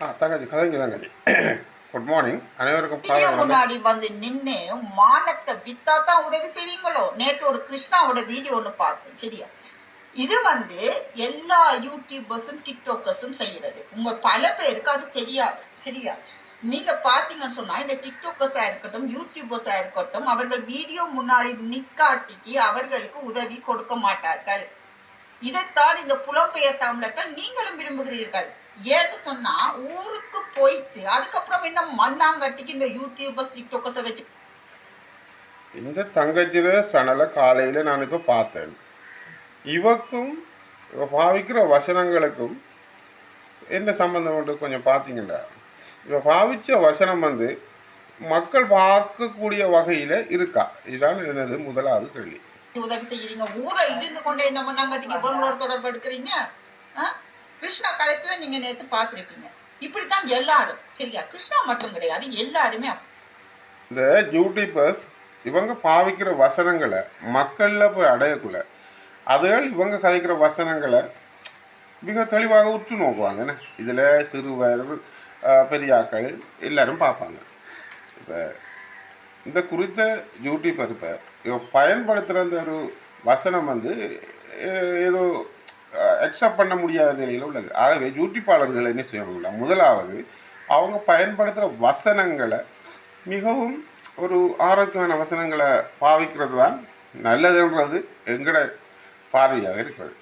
ஆ தங்கச்சி கதைங்க தங்கச்சி. Good morning அனைவருக்கும் முன்னாடி வந்து நின்னு மானத்தை வித்தா தான் உதவி செய்வீங்களோ? நேற்று ஒரு கிருஷ்ணாவோட வீடியோ ஒன்று பார்த்தேன் சரியா? இது வந்து எல்லா யூடியூபர்ஸும் டிக்டாக்கர்ஸும் செய்யறது. உங்க பல பேருக்கு அது தெரியாது சரியா? நீங்க பாத்தீங்கன்னு சொன்னா இந்த டிக்டாக்கர்ஸா இருக்கட்டும் யூடியூபர்ஸா இருக்கட்டும் அவர்கள் வீடியோ முன்னாடி நிக்காட்டிக்கு அவர்களுக்கு உதவி கொடுக்க மாட்டார்கள். இதைத்தான் இந்த புலம்பெயர் தமிழர்கள் நீங்களும் விரும்புகிறீர்கள். ஏன்னு சொன்னா ஊருக்கு போயிட்டு அதுக்கப்புறம் என்ன மண்ணாங்கட்டிக்கு இந்த யூடியூபர்ஸ் டிக்டாக்கர்ஸை வச்சு இந்த தங்கச்சிர சனலை காலையில் நான் இப்போ பார்த்தேன். இவக்கும் இவ பாவிக்கிற வசனங்களுக்கும் என்ன சம்பந்தம் உண்டு? கொஞ்சம் பார்த்தீங்கன்னா இவ பாவிச்ச வசனம் வந்து மக்கள் பார்க்கக்கூடிய வகையில் இருக்கா? இதுதான் எனது முதலாவது கேள்வி. உதவி செய்யறீங்க. ஊரை இருந்து கொண்டு என்ன மண்ணாங்கட்டிக்கு தொடர்பு எடுக்கிறீங்க? ஆ? கிருஷ்ணா கதைக்கு தான் நீங்க நேற்று பார்த்துருப்பீங்க. இப்படித்தான் எல்லாரும் சரியா? கிருஷ்ணா மட்டும் கிடையாது எல்லாருமே இந்த யூடியூபர்ஸ் இவங்க பாவிக்கிற வசனங்களை மக்களில் போய் அடையக்குள்ள அதுகள் இவங்க கதைக்கிற வசனங்களை மிக தெளிவாக உற்று நோக்குவாங்கண்ணே இதில் சிறுவர் பெரியாக்கள் எல்லாரும் பார்ப்பாங்க. இப்போ இந்த குறித்த யூடியூபர் இப்போ இவ பயன்படுத்துகிற அந்த ஒரு வசனம் வந்து ஏதோ அக்செப்ட் பண்ண முடியாத நிலையில் உள்ளது. ஆகவே யூடியூப்பாளர்கள் என்ன செய்வாங்களா முதலாவது அவங்க பயன்படுத்துகிற வசனங்களை மிகவும் ஒரு ஆரோக்கியமான வசனங்களை பாவிக்கிறது தான் நல்லதுன்றது எங்கட பார்வையாக இருக்கிறது.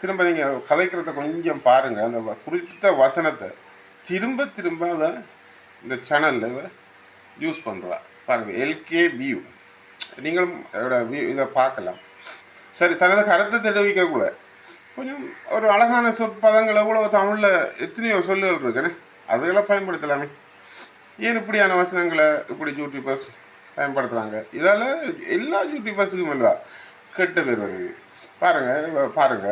திரும்ப நீங்கள் கதைக்கிறத கொஞ்சம் பாருங்கள் அந்த வ- குறிப்பிட்ட வசனத்தை திரும்ப திரும்ப அதை இந்த சேனலில் யூஸ் பண்ணுறா பாருங்கள் எல்கே வியூ. நீங்களும் இதோட வியூ இதை பார்க்கலாம். சரி தனது கருத்தை தெரிவிக்கக்கூட கொஞ்சம் ஒரு அழகான சொற்பதங்கள் எவ்வளோ தமிழில் எத்தனையோ சொல்லுகள் இருக்குன்னு அதுகளை பயன்படுத்தலாமே. ஏன் இப்படியான வசனங்களை இப்படி யூடியூபர்ஸ் பயன்படுத்துகிறாங்க இதால் எல்லா யூடியூபர்ஸுக்கும் இல்லவா? கெட்ட பேர் வருது. பாருங்கள் பாருங்க.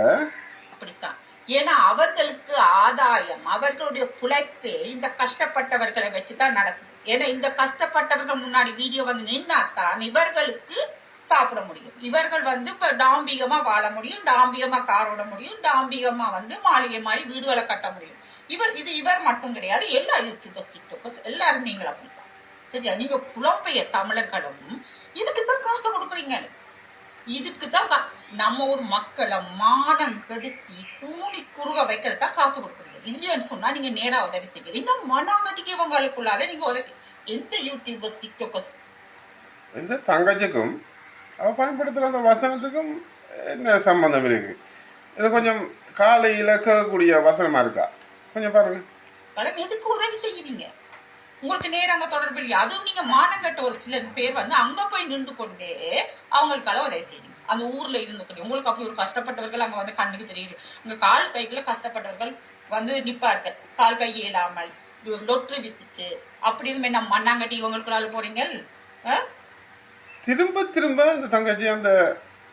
அப்படித்தான். ஏன்னா அவர்களுக்கு ஆதாயம் அவர்களுடைய பிழைப்பே இந்த கஷ்டப்பட்டவர்களை வச்சுதான் நடக்குது. ஏன்னா இந்த கஷ்டப்பட்டவர்கள் முன்னாடி வீடியோ வந்து நின்னாத்தான் இவர்களுக்கு சாப்பிட முடியும். இவர்கள் வந்து இப்ப டாம்பிகமா வாழ முடியும் டாம்பிகமா கார் ஓட முடியும் டாம்பிகமா வந்து மாளிகை மாதிரி வீடுகளை கட்ட முடியும். இவர் இது இவர் மட்டும் கிடையாது எல்லா யூடியூபர்ஸ் டிக்டாக்கர்ஸ் எல்லாரும் நீங்கள் அப்படித்தான். சரியா? நீங்க புலம்பெயர் தமிழர்களும் இதுக்கு தான் காசு கொடுக்குறீங்க. இதுக்கு தான் நம்ம ஊர் மக்களை மானம் கெடுத்தி கூலி குறுக வைக்கிறது தான் காசு கொடுக்குறீங்க. இல்லைன்னு சொன்னா நீங்க நேரா உதவி செய்கிறீங்க இன்னும் மனாங்கட்டிக்கு இவங்களுக்குள்ளால நீங்க உதவி எந்த யூடியூபர்ஸ் டிக்டாக்கர்ஸ்? இந்த தங்கச்சிக்கும் அவள் பயன்படுத்துகிற அந்த வசனத்துக்கும் என்ன சம்பந்தம் இருக்குது இது கொஞ்சம் காலையில் கேட்கக்கூடிய வசனமாக இருக்கா? கொஞ்சம் பாருங்க. பலம் எதுக்கு உதவி செய்கிறீங்க உங்களுக்கு நேரா அங்க தொடர்பு இல்லையா? அதுவும் நீங்க மானங்கட்ட ஒரு சில பேர் வந்து அங்க போய் நின்று கொண்டே அவங்களுக்கால உதவி செய்யுங்க அந்த ஊர்ல இருந்து கொண்டு. உங்களுக்கு அப்படி ஒரு கஷ்டப்பட்டவர்கள் அங்க வந்து கண்ணுக்கு தெரியுது. உங்க கால் கைகளை கஷ்டப்பட்டவர்கள் வந்து நிப்பார்கள். கால் கை இயலாமல் லொற்று வித்துட்டு அப்படி இருந்து என்ன மண்ணாங்கட்டி இவங்களுக்குள்ளால போறீங்க? திரும்ப திரும்ப இந்த தங்கச்சி அந்த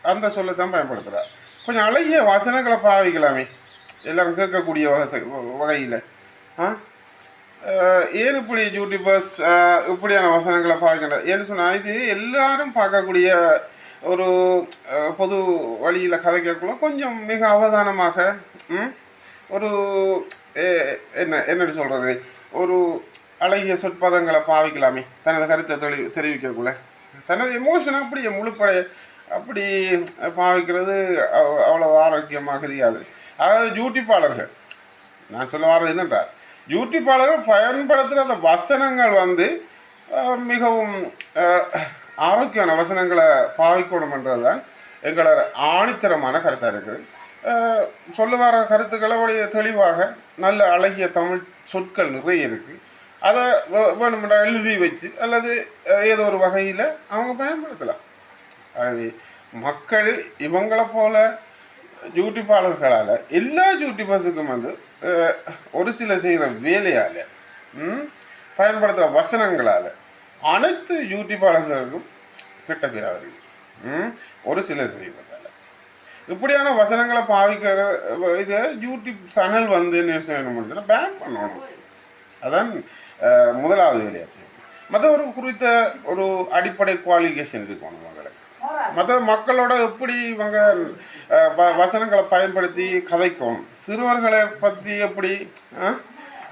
அந்த சொல்லை தான் பயன்படுத்துகிறார் கொஞ்சம் அழகிய வசனங்களை பாவிக்கலாமே. எல்லாரும் கேட்கக்கூடிய வகை வகையில். ஆ? ஏன் இப்படி யூடியூபர்ஸ் பஸ் இப்படியான வசனங்களை பார்க்கின்ற ஏன்னு சொன்னால் இது எல்லாரும் பார்க்கக்கூடிய ஒரு பொது வழியில் கதை கதைக்கக்குள்ள கொஞ்சம் மிக அவதானமாக ம், ஒரு எ- என்ன என்னடி சொல்கிறது ஒரு அழகிய சொற்பதங்களை பாவிக்கலாமே. தனது கருத்தை தெளி தெரிவிக்கக்குள்ள. தனது எமோஷனை அப்படி முழுப்படைய அப்படி பாவிக்கிறது அவ்- அவ்வளோ ஆரோக்கியமாக தெரியாது. அதாவது டியூட்டிப்பாளர்கள் நான் சொல்ல வர்றது என்னென்றால் டியூட்டிப்பாளர்கள் பயன்படுத்துகிற அந்த வசனங்கள் வந்து மிகவும் ஆரோக்கியமான வசனங்களை பாவிக்கணும்ன்றது தான் எங்களோட ஆணித்தரமான கருத்தாக இருக்குது சொல்லுவார சொல்ல வர கருத்துக்களை உடைய தெளிவாக நல்ல அழகிய தமிழ் சொற்கள் நிறைய இருக்குது அதை வேணுமெண்டா எழுதி வச்சு அல்லது ஏதோ ஒரு வகையில் அவங்க பயன்படுத்தலாம். அது மக்கள் இவங்களை போல யூடியூப்பாளர்களால் எல்லா யூடியூபர்ஸுக்கும் வந்து ஒரு சில செய்கிற வேலையால் பயன்படுத்துகிற வசனங்களால் அனைத்து யூடியூப்பாளர்களுக்கும் கெட்ட பேராக வருது ஒரு சிலர் செய்கிறதால இப்படியான வசனங்களை பாவிக்கிற இதை யூடியூப் சேனல் வந்து என்ன செய்யணும் பேன் பண்ணணும். அதான் முதலாவது வேலையாச்சு செய்யணும். மற்ற ஒரு குறித்த ஒரு அடிப்படை குவாலிஃபிகேஷன் இருக்கணும் மகளுக்கு மற்ற மக்களோட எப்படி இவங்க வ- வசனங்களை பயன்படுத்தி கதைக்கணும்? சிறுவர்களை பற்றி எப்படி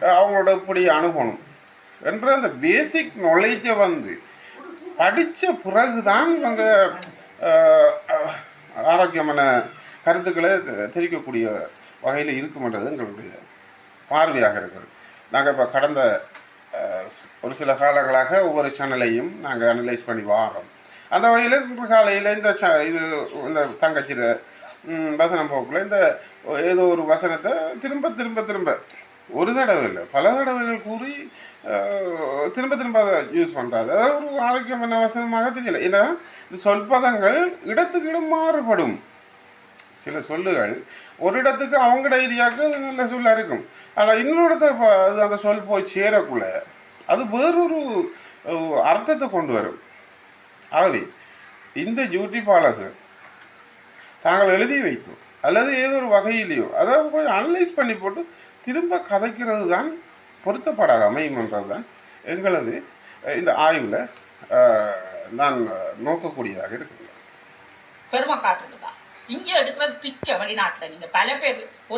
அவங்களோட எப்படி அணுகணும்? என்ற அந்த பேசிக் நாலேஜை வந்து படித்த பிறகுதான் இவங்க ஆரோக்கியமான கருத்துக்களை தெரிவிக்கக்கூடிய வகையில் இருக்குமன்றது எங்களுடைய பார்வையாக இருக்குது நாங்கள் இப்போ கடந்த ஒரு சில காலங்களாக ஒவ்வொரு சேனலையும் நாங்கள் அனலைஸ் பண்ணி வாரோம் அந்த வகையில் இன்று காலையில் இந்த ச இது இந்த தங்கச்சிர வசனம் போக்கில் இந்த ஏதோ ஒரு வசனத்தை திரும்ப திரும்ப திரும்ப ஒரு தடவை இல்லை பல தடவைகள் கூறி திரும்ப திரும்ப அதை யூஸ் பண்ணுறாது அதாவது ஒரு ஆரோக்கியமான வசனமாக தெரியல. ஏன்னா இந்த சொல்பதங்கள் இடத்துக்கு இடம் மாறுபடும். சில சொல்லுகள் ஒரு இடத்துக்கு அவங்களோட ஏரியாவுக்கு நல்ல சொல்லாக இருக்கும். ஆனால் இன்னொரு இடத்த இப்போ அது அந்த சொல் போய் சேரக்குள்ள அது வேறொரு அர்த்தத்தை கொண்டு வரும். ஆகவே இந்த ஜூட்டி பாலசர் தாங்கள் எழுதி வைத்தோம் அல்லது ஏதோ ஒரு வகையிலையோ அதை கொஞ்சம் அனலைஸ் பண்ணி போட்டு திரும்ப கதைக்கிறது தான் பொருத்தப்படாத அமையும்ன்றது தான் எங்களது இந்த ஆய்வில் நான் நோக்கக்கூடியதாக இருக்குது பெருமை காட்டுறதுதான் இங்க எடுக்கிறது பிச்சை வெளிநாட்டில். நீங்கள் பல பேர்